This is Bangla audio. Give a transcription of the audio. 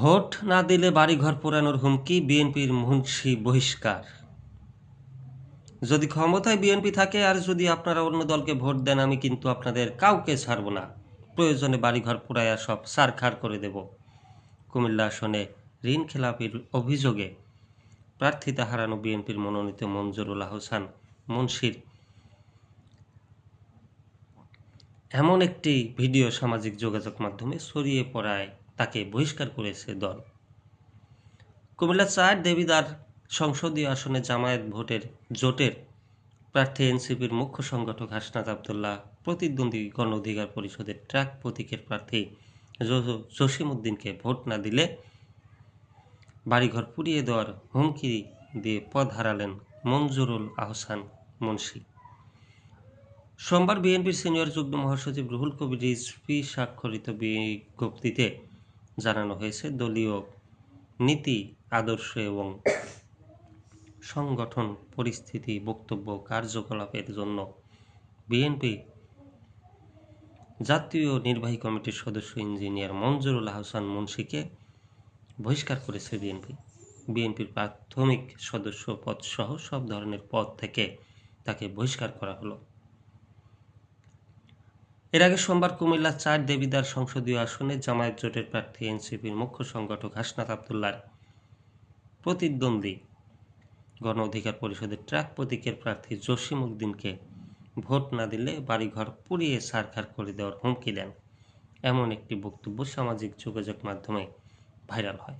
ভোট না দিলে বাড়িঘর পোড়ানোর হুমকি বিএনপির মুন্সি বহিষ্কার। যদি ক্ষমতায় বিএনপি থাকে, আর যদি আপনারা অন্য দলকে ভোট দেন, আমি কিন্তু আপনাদের কাউকে ছাড়ব না। প্রয়োজনে বাড়িঘর পোড়াইয়া সব সারখার করে দেব। কুমিল্লা আসনে ঋণ খেলাপির অভিযোগে প্রার্থিতা হারানো বিএনপির মনোনীত মঞ্জুরুল আহসান মুন্সির। এমন একটি ভিডিও সামাজিক যোগাযোগ মাধ্যমে ছড়িয়ে পড়ায় তাকে বহিষ্কার করেছে দল। কুমিল্লা চার দেবিদার সংসদীয় আসনে জামায়াত ভোটের জোটের প্রার্থী এনসিপির মুখ্য সংগঠক হাসনাত আবদুল্লাহ, প্রতিদ্বন্দ্বী গণ অধিকার পরিষদের ট্রাক প্রতীকের প্রার্থী জসিমউদ্দিনকে ভোট না দিলে বাড়িঘর পুড়িয়ে দেওয়ার হুমকি দিয়ে পদ হারালেন মঞ্জুরুল আহসান মুন্সি। সোমবার বিএনপির সিনিয়র যুগ্ম মহাসচিব রুহুল কবির রিজভি স্বাক্ষরিত বিজ্ঞপ্তিতে জানানো হয়েছে, দলীয় নীতি, আদর্শ এবং সংগঠন পরিস্থিতি, বক্তব্য, কার্যকলাপের জন্য বিএনপি জাতীয় নির্বাহী কমিটির সদস্য ইঞ্জিনিয়ার মঞ্জুরুল আহসান মুন্সিকে বহিষ্কার করেছে বিএনপি। বিএনপির প্রাথমিক সদস্য পদ সহ সব ধরনের পদ থেকে তাকে বহিষ্কার করা হলো। এর আগে সোমবার কুমিল্লা চার দেবিদার সংসদীয় আসনে জামায়াত জোটের প্রার্থী এনসিপির মুখ্য সংগঠক হাসনাত আবদুল্লার প্রতিদ্বন্দ্বী গণ অধিকার পরিষদের ট্রাক প্রতীকের প্রার্থী জসিম উদ্দিনকে ভোট না দিলে বাড়িঘর পুড়িয়ে সারখার করে দেওয়ার হুমকি দেন। এমন একটি বক্তব্য সামাজিক যোগাযোগ মাধ্যমে ভাইরাল হয়।